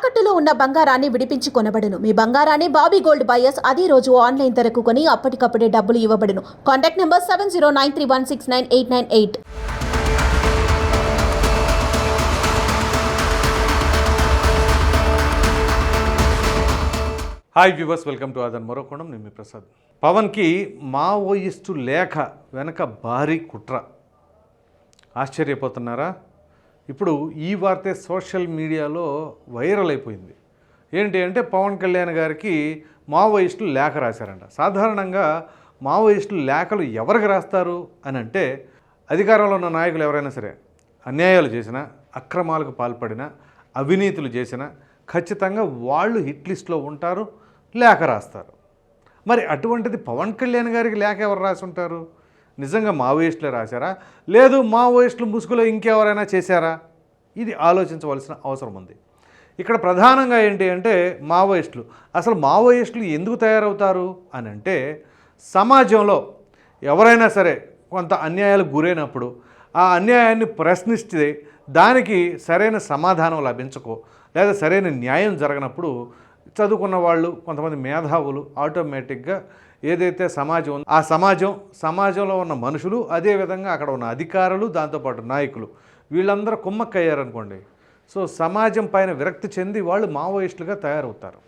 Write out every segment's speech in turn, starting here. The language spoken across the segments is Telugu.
తాకట్టులో ఉన్న బంగారాన్ని విడిపించి కొనబడును. మీ బంగారాన్ని బాబీ గోల్డ్ బయర్స్ అదే రోజు ఆన్లైన్ ధరకు కొని అప్పటికప్పుడే డబ్బులు ఇవ్వబడును. Contact number seven zero nine three one six nine eight nine eight. Hi viewers welcome to అదన్ మరోకోణం నేను మీ ప్రసాద్. పవన్కి మావోయిస్టు లేఖ వెనక భారీ కుట్ర. ఆశ్చర్యపోతున్నారా? ఇప్పుడు ఈ వార్తే సోషల్ మీడియాలో వైరల్ అయిపోయింది. ఏంటి అంటే పవన్ కళ్యాణ్ గారికి మావోయిస్టులు లేఖ రాశారంట. సాధారణంగా మావోయిస్టులు లేఖలు ఎవరికి రాస్తారు అని అంటే అధికారంలో ఉన్న నాయకులు ఎవరైనా సరే అన్యాయాలు చేసినా అక్రమాలకు పాల్పడినా అవినీతులు చేసినా ఖచ్చితంగా వాళ్ళు హిట్ లిస్ట్లో ఉంటారు లేఖ రాస్తారు. మరి అటువంటిది పవన్ కళ్యాణ్ గారికి లేఖ ఎవరు రాసి ఉంటారు నిజంగా మావోయిస్టులే రాశారా? లేదు మావోయిస్టులు ముసుగులో ఇంకెవరైనా చేశారా? ఇది ఆలోచించవలసిన అవసరం ఉంది. ఇక్కడ ప్రధానంగా ఏంటి అంటే మావోయిస్టులు. అసలు మావోయిస్టులు ఎందుకు తయారవుతారు? అని అంటే సమాజంలో ఎవరైనా సరే కొంత అన్యాయాలకు గురైనప్పుడు ఆ అన్యాయాన్ని ప్రశ్నిస్తే దానికి సరైన సమాధానం లభించకో లేదా సరైన న్యాయం జరగనప్పుడు చదువుకున్న వాళ్ళు కొంతమంది మేధావులు ఆటోమేటిక్గా ఏదైతే సమాజం ఉందో ఆ సమాజం సమాజంలో ఉన్న మనుషులు అదేవిధంగా అక్కడ ఉన్న అధికారులు దాంతోపాటు నాయకులు వీళ్ళందరూ కుమ్మక్కయ్యారనుకోండి. సో సమాజం పైన విరక్తి చెంది వాళ్ళు మావోయిస్టులుగా తయారవుతారు.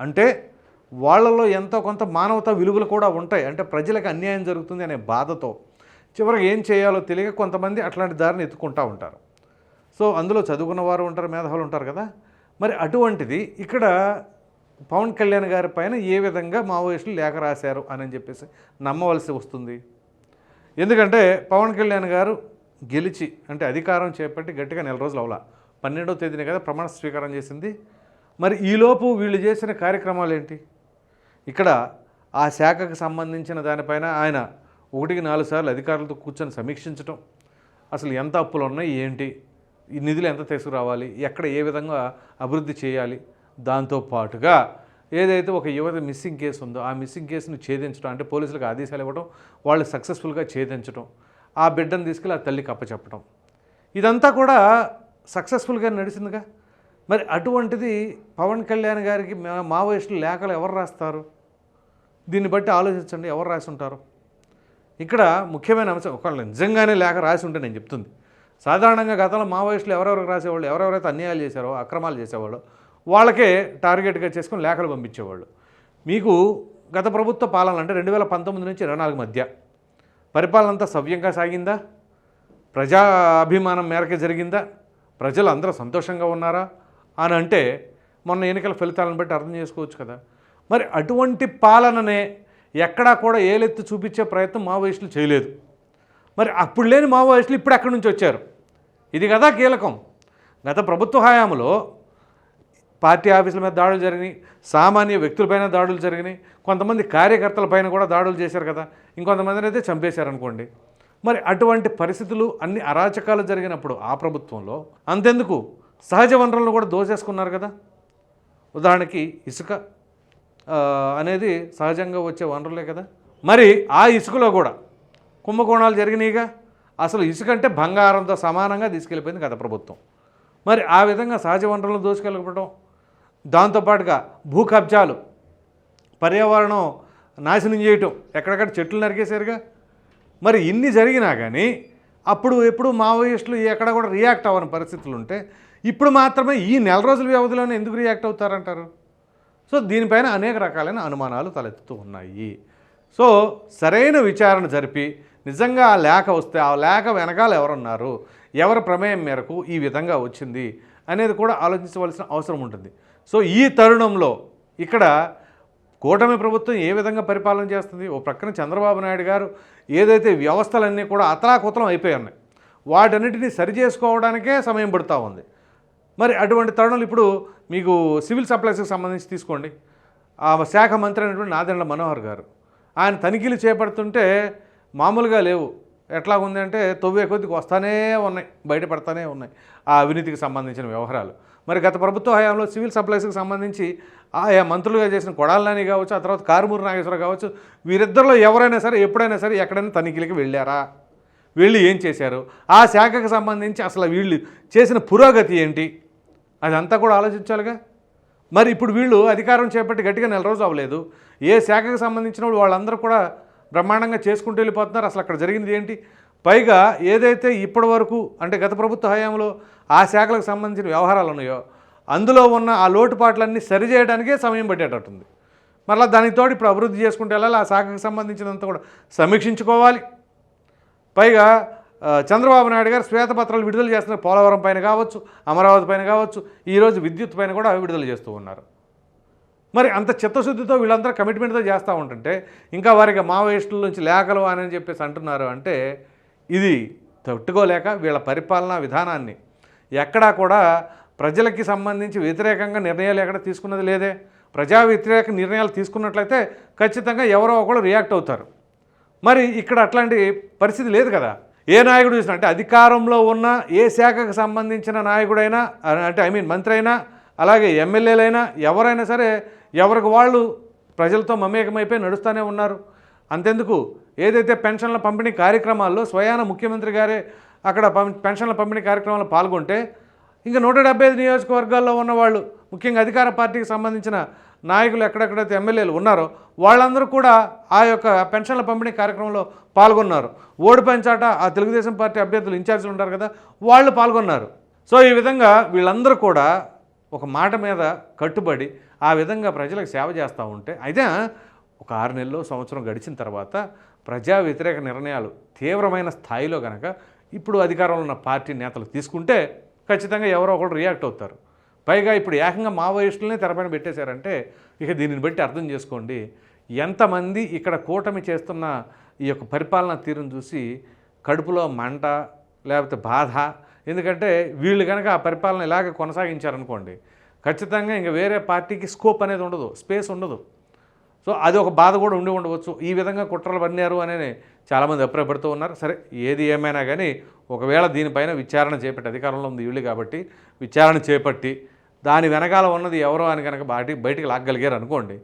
అంటే వాళ్ళలో ఎంతో కొంత మానవతా విలువలు కూడా ఉంటాయి. అంటే ప్రజలకు అన్యాయం జరుగుతుంది అనే బాధతో చివరికి ఏం చేయాలో తెలియక కొంతమంది అట్లాంటి దారిని ఎత్తుకుంటూ ఉంటారు. సో అందులో చదువుకున్న వారు ఉంటారు మేధావులు ఉంటారు కదా. మరి అటువంటిది ఇక్కడ పవన్ కళ్యాణ్ గారి పైన ఏ విధంగా మావోయిస్టులు లేఖ రాశారు అని చెప్పేసి నమ్మవలసి వస్తుంది. ఎందుకంటే పవన్ కళ్యాణ్ గారు గెలిచి అంటే అధికారం చేపట్టి గట్టిగా నెల రోజులు అవలా. పన్నెండవ తేదీనే కదా ప్రమాణ స్వీకారం చేసింది. మరి ఈలోపు వీళ్ళు చేసిన కార్యక్రమాలు ఏంటి? ఇక్కడ ఆ శాఖకు సంబంధించిన దానిపైన ఆయన ఒకటికి నాలుగు సార్లు అధికారులతో కూర్చొని సమీక్షించటం. అసలు ఎంత అప్పులు ఉన్నాయి? ఏంటి? ఈ నిధులు ఎంత తీసుకురావాలి? ఎక్కడ ఏ విధంగా అభివృద్ధి చేయాలి? దాంతో పాటుగా ఏదైతే ఒక యువత మిస్సింగ్ కేసు ఉందో ఆ మిస్సింగ్ కేసును ఛేదించడం అంటే పోలీసులకు ఆదేశాలు ఇవ్వడం వాళ్ళు సక్సెస్ఫుల్గా ఛేదించడం ఆ బిడ్డను తీసుకెళ్ళి ఆ తల్లికి అప్పచెప్పడం. ఇదంతా కూడా సక్సెస్ఫుల్గా నడిచిందిగా. మరి అటువంటిది పవన్ కళ్యాణ్ గారికి మా- మావోయిస్టులు లేఖలు ఎవరు రాస్తారు? దీన్ని బట్టి ఆలోచించండి ఎవరు రాసి ఉంటారు? ఇక్కడ ముఖ్యమైన అంశం ఒకళ్ళు నిజంగానే లేఖ రాసి ఉంటే నేను చెప్తుంది. సాధారణంగా గతంలో మావోయిస్టులు ఎవరెవరికి రాసేవాళ్ళు ఎవరెవరైతే అన్యాయాలు చేశారో అక్రమాలు చేసేవాళ్ళు వాళ్ళకే టార్గెట్గా చేసుకుని లేఖలు పంపించేవాళ్ళు. మీకు గత ప్రభుత్వ పాలన అంటే రెండు వేల పంతొమ్మిది నుంచి ఇరవై నాలుగు మధ్య పరిపాలన అంతా సవ్యంగా సాగిందా? ప్రజా అభిమానం మేరకే జరిగిందా? ప్రజలు అందరూ సంతోషంగా ఉన్నారా? అని అంటే మొన్న ఎన్నికల ఫలితాలను బట్టి అర్థం చేసుకోవచ్చు కదా. మరి అటువంటి పాలననే ఎక్కడా కూడా ఏలెత్తి చూపించే ప్రయత్నం మావోయిస్టులు చేయలేదు. మరి అప్పుడు లేని మావోయిస్టులు ఇప్పుడు ఎక్కడి నుంచి వచ్చారు? ఇది కదా కీలకం. గత ప్రభుత్వ హయాంలో పార్టీ ఆఫీసుల మీద దాడులు జరిగినాయి సామాన్య వ్యక్తులపైన దాడులు జరిగినాయి కొంతమంది కార్యకర్తలపైన కూడా దాడులు చేశారు కదా. ఇంకొంతమందిని అయితే చంపేశారనుకోండి. మరి అటువంటి పరిస్థితులు అన్ని అరాచకాలు జరిగినప్పుడు ఆ ప్రభుత్వంలో అంతెందుకు? సహజ వనరులను కూడా దోసేసుకున్నారు కదా. ఉదాహరణకి ఇసుక అనేది సహజంగా వచ్చే వనరులే కదా. మరి ఆ ఇసుకలో కూడా కుంభకోణాలు జరిగినాయిగా. అసలు ఇసుక అంటే బంగారంతో సమానంగా తీసుకెళ్ళిపోయింది గత ప్రభుత్వం. మరి ఆ విధంగా సహజ వనరులను దోసుకెళ్ళకపోవడం దాంతోపాటుగా భూ కబ్జాలు పర్యావరణం నాశనం చేయటం ఎక్కడెక్కడ చెట్లు నరికేశారుగా? మరి ఇన్ని జరిగినా కానీ అప్పుడు ఎప్పుడు మావోయిస్టులు ఎక్కడ కూడా రియాక్ట్ అవ్వని పరిస్థితులు ఉంటే ఇప్పుడు మాత్రమే ఈ నెల రోజుల వ్యవధిలోనే ఎందుకు రియాక్ట్ అవుతారంటారు? సో దీనిపైన అనేక రకాలైన అనుమానాలు తలెత్తుతూ ఉన్నాయి. సో సరైన విచారణ జరిపి నిజంగా ఆ లేఖ వస్తే ఆ లేఖ వెనకాల ఎవరున్నారు? ఎవరి ప్రమేయం మేరకు ఈ విధంగా వచ్చింది? అనేది కూడా ఆలోచించవలసిన అవసరం ఉంటుంది. సో ఈ తరుణంలో ఇక్కడ కూటమి ప్రభుత్వం ఏ విధంగా పరిపాలన చేస్తుంది? ఓ ప్రక్కన చంద్రబాబు నాయుడు గారు ఏదైతే వ్యవస్థలన్నీ కూడా అతలాకుతలం అయిపోయి ఉన్నాయి. వాటన్నిటిని సరి చేసుకోవడానికే సమయం పడుతూ ఉంది. మరి అటువంటి తరుణంలో ఇప్పుడు మీకు సివిల్ సప్లైస్కి సంబంధించి తీసుకోండి. ఆ శాఖ మంత్రి అయినటువంటి నాదెండ్ల మనోహర్ గారు ఆయన తనిఖీలు చేపడుతుంటే మామూలుగా లేవు. ఎట్లా ఉంది అంటే తొవ్వే కొద్దికి వస్తానే ఉన్నాయి బయటపడతానే ఉన్నాయి ఆ అవినీతికి సంబంధించిన వ్యవహారాలు. మరి గత ప్రభుత్వ హయాంలో సివిల్ సప్లైస్కి సంబంధించి ఆయా మంత్రులుగా చేసిన కొడాలని కావచ్చు ఆ తర్వాత కారుమూరు నాగేశ్వర కావచ్చు వీరిద్దరిలో ఎవరైనా సరే ఎప్పుడైనా సరే ఎక్కడైనా తనిఖీలకి వెళ్ళారా? వెళ్ళి ఏం చేశారు? ఆ శాఖకు సంబంధించి అసలు వీళ్ళు చేసిన పురోగతి ఏంటి? అదంతా కూడా ఆలోచించాలిగా? మరి ఇప్పుడు వీళ్ళు అధికారం చేపట్టి గట్టిగా నెల రోజు అవ్వలేదు. ఏ శాఖకు సంబంధించిన వాళ్ళు వాళ్ళందరూ కూడా బ్రహ్మాండంగా చేసుకుంటూ వెళ్ళిపోతున్నారు. అసలు అక్కడ జరిగింది ఏంటి? పైగా ఏదైతే ఇప్పటి వరకు అంటే గత ప్రభుత్వ హయాంలో ఆ శాఖలకు సంబంధించిన వ్యవహారాలు ఉన్నాయో అందులో ఉన్న ఆ లోటుపాట్లన్నీ సరిచేయడానికే సమయం పట్టేటట్టుంది. మరలా దానికి తోడు ఇప్పుడు అభివృద్ధి చేసుకుంటే వెళ్ళాలి ఆ శాఖకు సంబంధించినంత కూడా సమీక్షించుకోవాలి. పైగా చంద్రబాబు నాయుడు గారు శ్వేతపత్రాలు విడుదల చేస్తున్న పోలవరం పైన కావచ్చు అమరావతి పైన కావచ్చు ఈరోజు విద్యుత్ పైన కూడా విడుదల చేస్తూ ఉన్నారు. మరి అంత చిత్తశుద్ధితో వీళ్ళందరూ కమిట్మెంట్తో చేస్తూ ఉంటుంటే ఇంకా వారికి మావోయిస్టుల నుంచి లేఖలు అని చెప్పేసి అంటున్నారు అంటే ఇది తట్టుకోలేక వీళ్ళ పరిపాలనా విధానాన్ని ఎక్కడా కూడా ప్రజలకి సంబంధించి వ్యతిరేకంగా నిర్ణయాలు ఎక్కడ తీసుకున్నది లేదే. ప్రజా వ్యతిరేక నిర్ణయాలు తీసుకున్నట్లయితే ఖచ్చితంగా ఎవరో ఒకరు రియాక్ట్ అవుతారు. మరి ఇక్కడ అట్లాంటి పరిస్థితి లేదు కదా. ఏ నాయకుడు చూసినా అంటే అధికారంలో ఉన్న ఏ శాఖకు సంబంధించిన నాయకుడైనా అంటే ఐ మీన్ మంత్రి అయినా అలాగే ఎమ్మెల్యేలైనా ఎవరైనా సరే ఎవరికి వాళ్ళు ప్రజలతో మమేకమైపోయి నడుస్తూనే ఉన్నారు. అంతెందుకు? ఏదైతే పెన్షన్ల పంపిణీ కార్యక్రమాల్లో స్వయాన ముఖ్యమంత్రి గారే అక్కడ పెన్షన్ల పంపిణీ కార్యక్రమాల్లో పాల్గొంటే ఇంకా నూట డెబ్బై ఐదు నియోజకవర్గాల్లో ఉన్న వాళ్ళు ముఖ్యంగా అధికార పార్టీకి సంబంధించిన నాయకులు ఎక్కడెక్కడైతే ఎమ్మెల్యేలు ఉన్నారో వాళ్ళందరూ కూడా ఆ యొక్క పెన్షన్ల పంపిణీ కార్యక్రమంలో పాల్గొన్నారు. ఓడి చాట ఆ తెలుగుదేశం పార్టీ అభ్యర్థులు ఇన్ఛార్జీలు ఉంటారు కదా వాళ్ళు పాల్గొన్నారు. సో ఈ విధంగా వీళ్ళందరూ కూడా ఒక మాట మీద కట్టుబడి ఆ విధంగా ప్రజలకు సేవ చేస్తూ ఉంటే అయితే ఒక ఆరు నెలలు సంవత్సరం గడిచిన తర్వాత ప్రజా వ్యతిరేక నిర్ణయాలు తీవ్రమైన స్థాయిలో కనుక ఇప్పుడు అధికారంలో ఉన్న పార్టీ నేతలు తీసుకుంటే ఖచ్చితంగా ఎవరో ఒకరు రియాక్ట్ అవుతారు. పైగా ఇప్పుడు ఏకంగా మావోయిస్టులనే తెరపైన పెట్టేశారంటే ఇక దీనిని బట్టి అర్థం చేసుకోండి. ఎంతమంది ఇక్కడ కూటమి చేస్తున్న ఈ యొక్క పరిపాలనా తీరును చూసి కడుపులో మంట లేకపోతే బాధ ఎందుకంటే వీళ్ళు కనుక ఆ పరిపాలన ఇలాగ కొనసాగించారనుకోండి ఖచ్చితంగా ఇంకా వేరే పార్టీకి స్కోప్ అనేది ఉండదు స్పేస్ ఉండదు. సో అది ఒక బాధ కూడా ఉండి ఉండవచ్చు. ఈ విధంగా కుట్రలు పడినారు అని చాలామంది అభిప్రాయపడుతూ ఉన్నారు. సరే ఏది ఏమైనా కానీ ఒకవేళ దీనిపైన విచారణ చేపట్టి అధికారంలో ఉంది వీళ్ళు కాబట్టి విచారణ చేపట్టి దాని వెనకాల ఉన్నది ఎవరో అని కనుక బాటి బయటికి లాగగలిగారు అనుకోండి.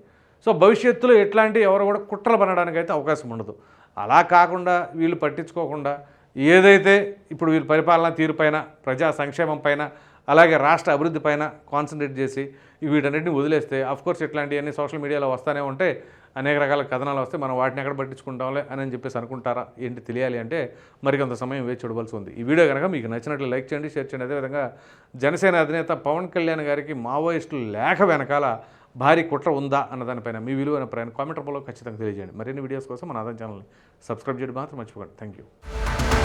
సో భవిష్యత్తులో ఎట్లాంటి ఎవరు కూడా కుట్రలు పనడానికి అయితే అవకాశం ఉండదు. అలా కాకుండా వీళ్ళు పట్టించుకోకుండా ఏదైతే ఇప్పుడు వీళ్ళు పరిపాలనా తీరుపైన ప్రజా సంక్షేమం పైన అలాగే రాష్ట్ర అభివృద్ధి పైన కాన్సన్ట్రేట్ చేసి వీటన్నిటిని వదిలేస్తే అఫ్కోర్స్ ఇట్లాంటివన్నీ సోషల్ మీడియాలో వస్తూనే ఉంటే అనేక రకాల కథనాలు వస్తే మనం వాటిని ఎక్కడ పట్టించుకుంటాంలే అని చెప్పేసి అనుకుంటారా? ఏంటి తెలియాలి అంటే మరికొంత సమయం వేచి చూడవలసి ఉంది. ఈ వీడియో కనుక మీకు నచ్చినట్లు లైక్ చేయండి షేర్ చేయండి. అదేవిధంగా జనసేన అధినేత పవన్ కళ్యాణ్ గారికి మావోయిస్టులు లేఖ వెనకాల భారీ కుట్ర ఉందా అన్న దానిపైన మీ విలువైన ప్రయాణం కామెంట్ రూపంలో ఖచ్చితంగా తెలియజేయండి. మరిన్ని వీడియోస్ కోసం మన ఆదాయం ఛానల్ని సబ్స్క్రైబ్ చేయడం మాత్రం మర్చిపోకండి. Thank you